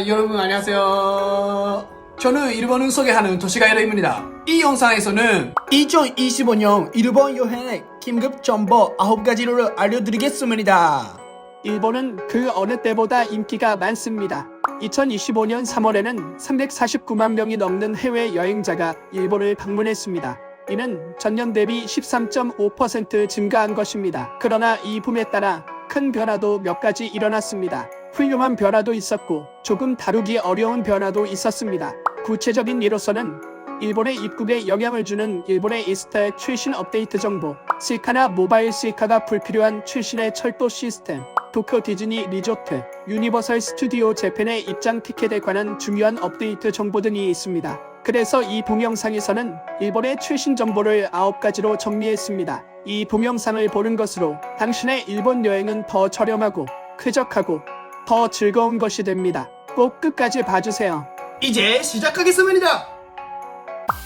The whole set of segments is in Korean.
여러분 안녕하세요 저는 일본을 소개하는 도시가이러입니다 이 영상에서는 2025년 일본 여행 긴급 정보 9가지를 알려드리겠습니다 일본은 그 어느 때보다 인기가 많습니다. 2025년 3월에는 349만 명이 넘는 해외 여행자가 일본을 방문했습니다. 이는 전년 대비 13.5% 증가한 것입니다. 그러나 이 붐에 따라 큰 변화도 몇 가지 일어났습니다. 훌륭한 변화도 있었고 조금 다루기 어려운 변화도 있었습니다. 구체적인 예로서는 일본의 입국에 영향을 주는 일본의 이스타의 최신 업데이트 정보, 스이카나 모바일 스이카가 불필요한 최신의 철도 시스템, 도쿄 디즈니 리조트, 유니버설 스튜디오 재팬의 입장 티켓에 관한 중요한 업데이트 정보 등이 있습니다. 그래서 이 동영상에서는 일본의 최신 정보를 9가지로 정리했습니다. 이 동영상을 보는 것으로 당신의 일본 여행은 더 저렴하고 쾌적하고 더 즐거운 것이 됩니다. 꼭 끝까지 봐주세요. 이제 시작하겠습니다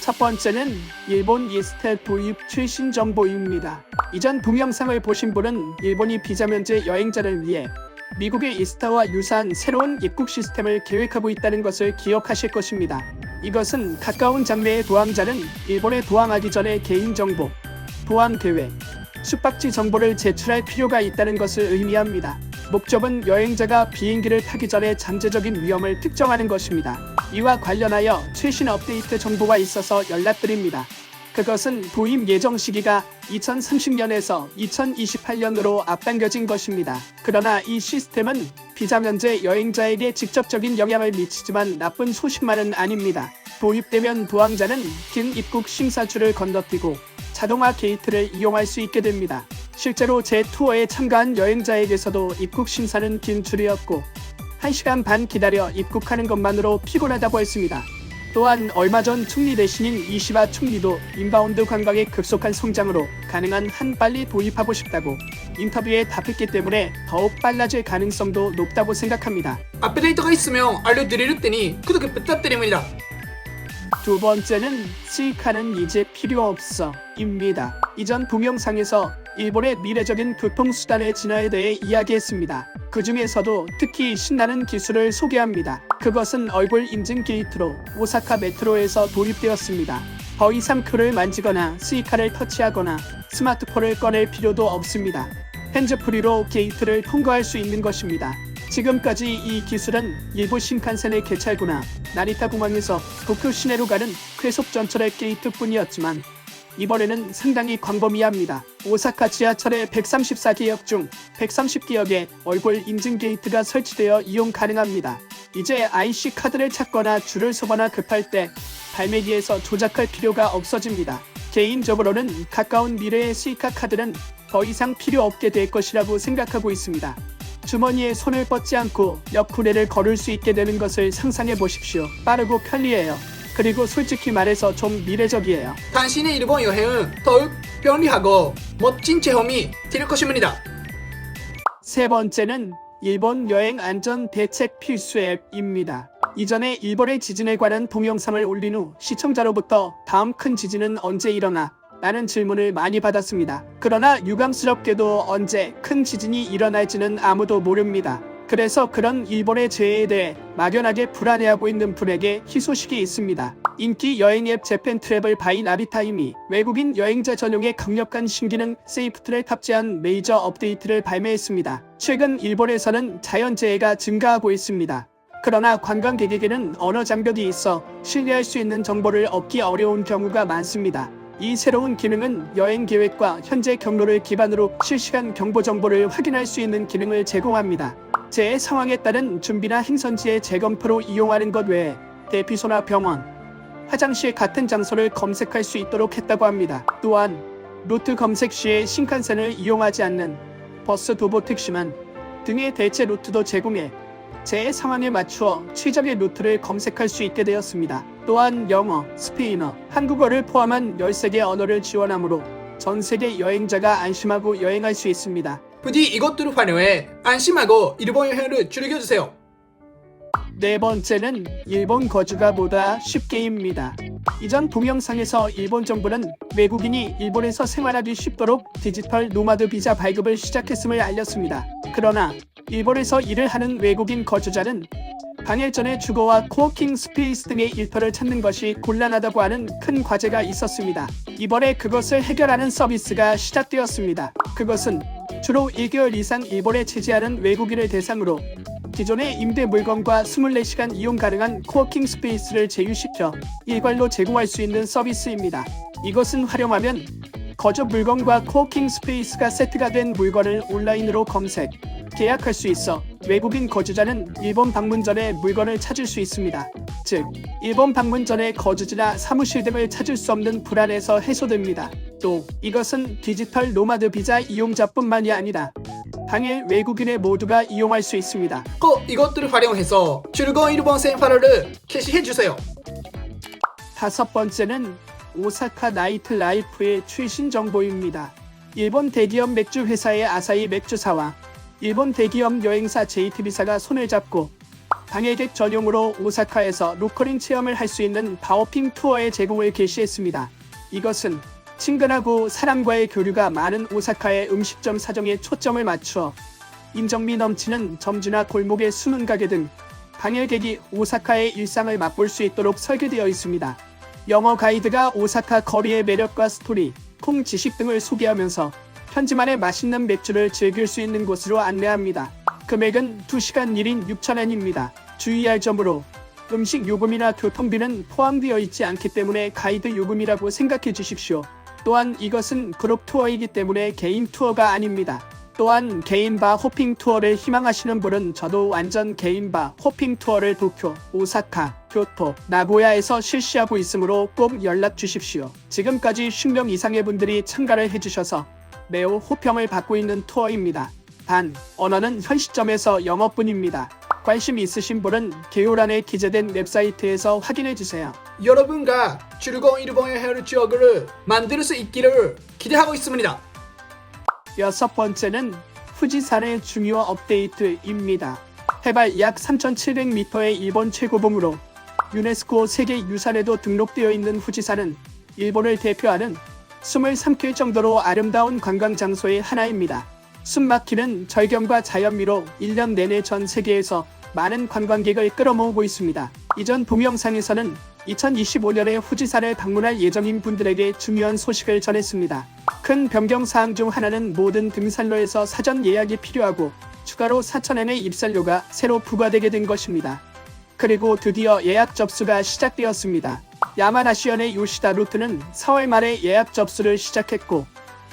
첫 번째는 일본 이스텔 도입 최신 정보입니다. 이전 동영상을 보신 분은 일본이 비자 면제 여행자를 위해 미국의 이스타와 유사한 새로운 입국 시스템을 계획하고 있다는 것을 기억하실 것입니다. 이것은 가까운 장래의 도항자는 일본에 도항하기 전에 개인정보, 도항 계획, 숙박지 정보를 제출할 필요가 있다는 것을 의미합니다. 목적은 여행자가 비행기를 타기 전에 잠재적인 위험을 특정하는 것입니다. 이와 관련하여 최신 업데이트 정보가 있어서 연락드립니다. 그것은 도입 예정 시기가 2030년에서 2028년으로 앞당겨진 것입니다. 그러나 이 시스템은 비자 면제 여행자에게 직접적인 영향을 미치지만 나쁜 소식만은 아닙니다. 도입되면 도항자는 긴 입국 심사줄을 건너뛰고 자동화 게이트를 이용할 수 있게 됩니다. 실제로 제 투어에 참가한 여행자에게서도 입국 심사는 긴 줄이었고 1시간 반 기다려 입국하는 것만으로 피곤하다고 했습니다. 또한 얼마 전 총리 대신인 이시바 총리도 인바운드 관광의 급속한 성장으로 가능한 한 빨리 도입하고 싶다고 인터뷰에 답했기 때문에 더욱 빨라질 가능성도 높다고 생각합니다. 업데이트가 있으면 알려드릴 테니 구독 부탁드립니다 두 번째는 스이카는 이제 필요 없어 입니다. 이전 동영상에서 일본의 미래적인 교통수단의 진화에 대해 이야기했습니다. 그 중에서도 특히 신나는 기술을 소개합니다. 그것은 얼굴 인증 게이트로 오사카 메트로에서 도입되었습니다. 더 이상 표를 만지거나 스이카를 터치하거나 스마트폰을 꺼낼 필요도 없습니다. 핸즈프리로 게이트를 통과할 수 있는 것입니다. 지금까지 이 기술은 일부 신칸센의 개찰구나 나리타 공항에서 도쿄 시내로 가는 쾌속 전철의 게이트뿐이었지만 이번에는 상당히 광범위합니다. 오사카 지하철의 134개역 중 130개역에 얼굴 인증 게이트가 설치되어 이용 가능합니다. 이제 IC 카드를 찾거나 줄을 서거나 급할 때 발매기에서 조작할 필요가 없어집니다. 개인적으로는 가까운 미래의 스이카 카드는 더 이상 필요 없게 될 것이라고 생각하고 있습니다. 주머니에 손을 뻗지 않고 옆구리를 걸을 수 있게 되는 것을 상상해 보십시오. 빠르고 편리해요. 그리고 솔직히 말해서 좀 미래적이에요. 당신의 일본 여행은 더욱 편리하고 멋진 체험이 될 것입니다 세 번째는 일본 여행 안전 대책 필수 앱입니다. 이전에 일본의 지진에 관한 동영상을 올린 후 시청자로부터 다음 큰 지진은 언제 일어나? 라는 질문을 많이 받았습니다. 그러나 유감스럽게도 언제 큰 지진이 일어날지는 아무도 모릅니다. 그래서 그런 일본의 재해에 대해 막연하게 불안해하고 있는 분에게 희소식이 있습니다. 인기 여행 앱 재팬 트래블 바이 나비타임이 외국인 여행자 전용의 강력한 신기능 세이프트를 탑재한 메이저 업데이트를 발매했습니다. 최근 일본에서는 자연재해가 증가하고 있습니다. 그러나 관광객에게는 언어 장벽이 있어 신뢰할 수 있는 정보를 얻기 어려운 경우가 많습니다. 이 새로운 기능은 여행 계획과 현재 경로를 기반으로 실시간 경보 정보를 확인할 수 있는 기능을 제공합니다. 재해 상황에 따른 준비나 행선지의 재검표로 이용하는 것 외에 대피소나 병원, 화장실 같은 장소를 검색할 수 있도록 했다고 합니다. 또한 루트 검색 시에 신칸센을 이용하지 않는 버스, 도보, 택시만 등의 대체 루트도 제공해 재해 상황에 맞추어 최적의 루트를 검색할 수 있게 되었습니다. 또한 영어, 스페인어, 한국어를 포함한 13개 언어를 지원하므로 전 세계 여행자가 안심하고 여행할 수 있습니다. 부디 이것들을 활용해 안심하고 일본 여행을 즐겨주세요 네 번째는 일본 거주가 보다 쉽게입니다. 이전 동영상에서 일본 정부는 외국인이 일본에서 생활하기 쉽도록 디지털 노마드 비자 발급을 시작했음을 알렸습니다. 그러나 일본에서 일을 하는 외국인 거주자는 방일 전에 주거와 코워킹 스페이스 등의 일터를 찾는 것이 곤란하다고 하는 큰 과제가 있었습니다. 이번에 그것을 해결하는 서비스가 시작되었습니다. 그것은 주로 1개월 이상 일본에 체지하는 외국인을 대상으로 기존의 임대 물건과 24시간 이용 가능한 코워킹 스페이스를 제휴시켜 일괄로 제공할 수 있는 서비스입니다. 이것은 활용하면 거주 물건과 코워킹 스페이스가 세트가 된 물건을 온라인으로 검색, 계약할 수 있어 외국인 거주자는 일본 방문 전에 물건을 찾을 수 있습니다. 즉, 일본 방문 전에 거주지나 사무실 등을 찾을 수 없는 불안에서 해소됩니다. 또 이것은 디지털 노마드 비자 이용자뿐만이 아니라 당일 외국인의 모두가 이용할 수 있습니다. 꼭 이것들을 활용해서 즐거운 일본 생활을 캐시해 주세요. 다섯 번째는 오사카 나이트 라이프의 최신 정보입니다. 일본 대기업 맥주 회사의 아사히 맥주사와 일본 대기업 여행사 JTB사가 손을 잡고 방해객 전용으로 오사카에서 로컬링 체험을 할 수 있는 바오핑 투어의 제공을 개시했습니다. 이것은 친근하고 사람과의 교류가 많은 오사카의 음식점 사정에 초점을 맞추어 인정미 넘치는 점주나 골목의 숨은 가게 등 방해객이 오사카의 일상을 맛볼 수 있도록 설계되어 있습니다. 영어 가이드가 오사카 거리의 매력과 스토리, 콩 지식 등을 소개하면서 현지만의 맛있는 맥주를 즐길 수 있는 곳으로 안내합니다. 금액은 2시간 1인 6,000엔입니다. 주의할 점으로 음식 요금이나 교통비는 포함되어 있지 않기 때문에 가이드 요금이라고 생각해 주십시오. 또한 이것은 그룹 투어이기 때문에 개인 투어가 아닙니다. 또한 개인 바 호핑 투어를 희망하시는 분은 저도 완전 개인 바 호핑 투어를 도쿄, 오사카, 교토, 나고야에서 실시하고 있으므로 꼭 연락 주십시오. 지금까지 10명 이상의 분들이 참가를 해주셔서 매우 호평을 받고 있는 투어입니다. 단, 언어는 현 시점에서 영어뿐입니다. 관심 있으신 분은 개요란에 기재된 웹사이트에서 확인해 주세요. 여러분과 즐거운 일본 여행을 지역을 만들 수 있기를 기대하고 있습니다. 여섯 번째는 후지산의 중요 업데이트입니다. 해발 약 3,700m의 일본 최고봉으로 유네스코 세계 유산에도 등록되어 있는 후지산은 일본을 대표하는 숨을 삼킬 정도로 아름다운 관광 장소의 하나입니다. 숨막히는 절경과 자연미로 1년 내내 전 세계에서 많은 관광객을 끌어모으고 있습니다. 이전 동영상에서는 2025년에 후지산을 방문할 예정인 분들에게 중요한 소식을 전했습니다. 큰 변경 사항 중 하나는 모든 등산로에서 사전 예약이 필요하고 추가로 4,000엔의 입산료가 새로 부과되게 된 것입니다. 그리고 드디어 예약 접수가 시작되었습니다. 야마나시현의 요시다 루트는 4월 말에 예약 접수를 시작했고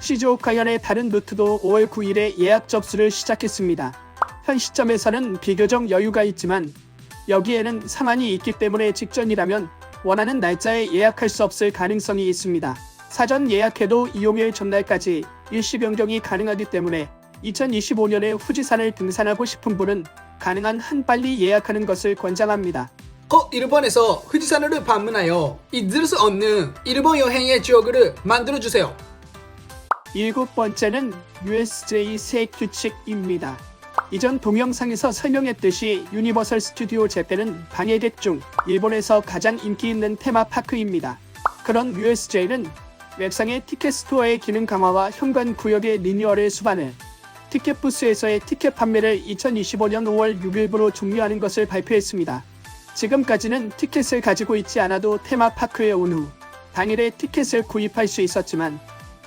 시즈오카현의 다른 루트도 5월 9일에 예약 접수를 시작했습니다. 현 시점에서는 비교적 여유가 있지만 여기에는 상한이 있기 때문에 직전이라면 원하는 날짜에 예약할 수 없을 가능성이 있습니다. 사전 예약해도 이용일 전날까지 일시 변경이 가능하기 때문에 2025년에 후지산을 등산하고 싶은 분은 가능한 한 빨리 예약하는 것을 권장합니다. 꼭 일본에서 후지산을 방문하여 잊을 수 없는 일본 여행의 지역을 만들어 주세요. 일곱 번째는 USJ 새 규칙입니다. 이전 동영상에서 설명했듯이 유니버설 스튜디오 재팬은 방해객 중 일본에서 가장 인기 있는 테마파크입니다. 그런 USJ는 웹상의 티켓 스토어의 기능 강화와 현관 구역의 리뉴얼을 수반해 티켓 부스에서의 티켓 판매를 2025년 5월 6일부로 종료하는 것을 발표했습니다. 지금까지는 티켓을 가지고 있지 않아도 테마파크에 온 후 당일에 티켓을 구입할 수 있었지만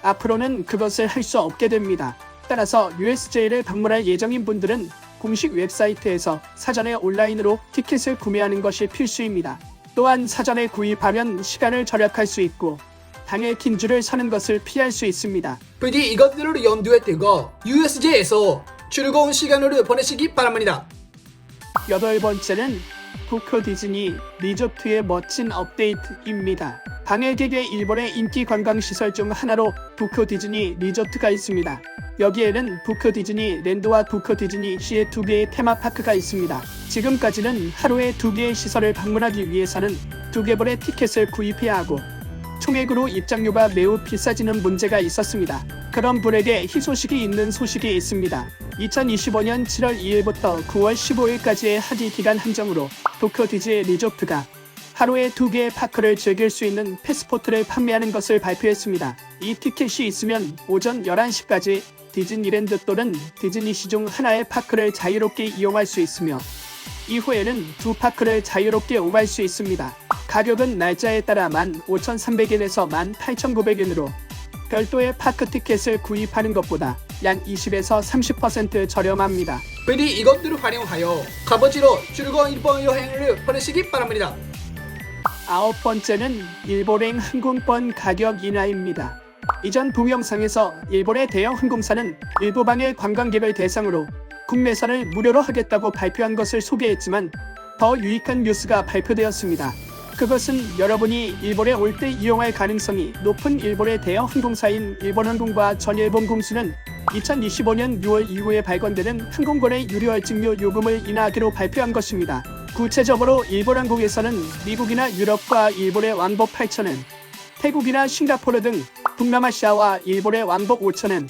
앞으로는 그것을 할 수 없게 됩니다. 따라서 USJ를 방문할 예정인 분들은 공식 웹사이트에서 사전에 온라인으로 티켓을 구매하는 것이 필수입니다. 또한 사전에 구입하면 시간을 절약할 수 있고 당일 긴 줄을 서는 것을 피할 수 있습니다. 부디 이것들을 염두에 두고 USJ에서 즐거운 시간을 보내시기 바랍니다. 여덟 번째는 도쿄 디즈니 리조트의 멋진 업데이트입니다. 방해객의 일본의 인기 관광 시설 중 하나로 도쿄 디즈니 리조트가 있습니다. 여기에는 도쿄 디즈니 랜드와 도쿄 디즈니 시의 두 개의 테마파크가 있습니다. 지금까지는 하루에 두 개의 시설을 방문하기 위해서는 두 개벌의 티켓을 구입해야 하고 총액으로 입장료가 매우 비싸지는 문제가 있었습니다. 그런 분에게 희소식이 있는 소식이 있습니다. 2025년 7월 2일부터 9월 15일까지의 하기 기간 한정으로 도쿄 디즈니 리조트가 하루에 두 개의 파크를 즐길 수 있는 패스포트를 판매하는 것을 발표했습니다. 이 티켓이 있으면 오전 11시까지 디즈니랜드 또는 디즈니시 중 하나의 파크를 자유롭게 이용할 수 있으며 이후에는 두 파크를 자유롭게 오갈 수 있습니다. 가격은 날짜에 따라 15,300엔에서 18,900엔으로 별도의 파크 티켓을 구입하는 것보다 약 20에서 30% 저렴합니다. 부디 이것들을 활용하여 값어치로 즐거운 일본 여행을 보내시기 바랍니다. 아홉 번째는 일본행 항공권 가격 인하입니다. 이전 동영상에서 일본의 대형 항공사는 일부 방의 관광객을 대상으로 국내선을 무료로 하겠다고 발표한 것을 소개했지만 더 유익한 뉴스가 발표되었습니다. 그것은 여러분이 일본에 올 때 이용할 가능성이 높은 일본의 대형 항공사인 일본항공과 전일본 공수는 2025년 6월 이후에 발권되는 항공권의 유료 할증료 요금을 인하하기로 발표한 것입니다. 구체적으로 일본항공에서는 미국이나 유럽과 일본의 왕복 8,000엔, 태국이나 싱가포르 등 동남아시아와 일본의 왕복 5,000엔,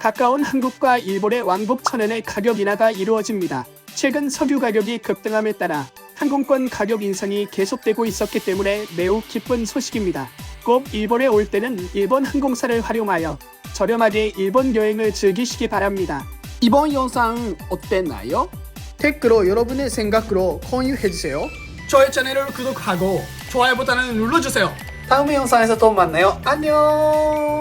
가까운 한국과 일본의 왕복 1,000엔의 가격 인하가 이루어집니다. 최근 석유 가격이 급등함에 따라 항공권 가격 인상이 계속되고 있었기 때문에 매우 기쁜 소식입니다. 꼭 일본에 올 때는 일본 항공사를 활용하여 저렴하게 일본 여행을 즐기시기 바랍니다. 이번 영상 어땠나요? 댓글로 여러분의 생각으로 공유해주세요. 저의 채널을 구독하고 좋아요 버튼을 눌러주세요. 다음 영상에서 또 만나요. 안녕.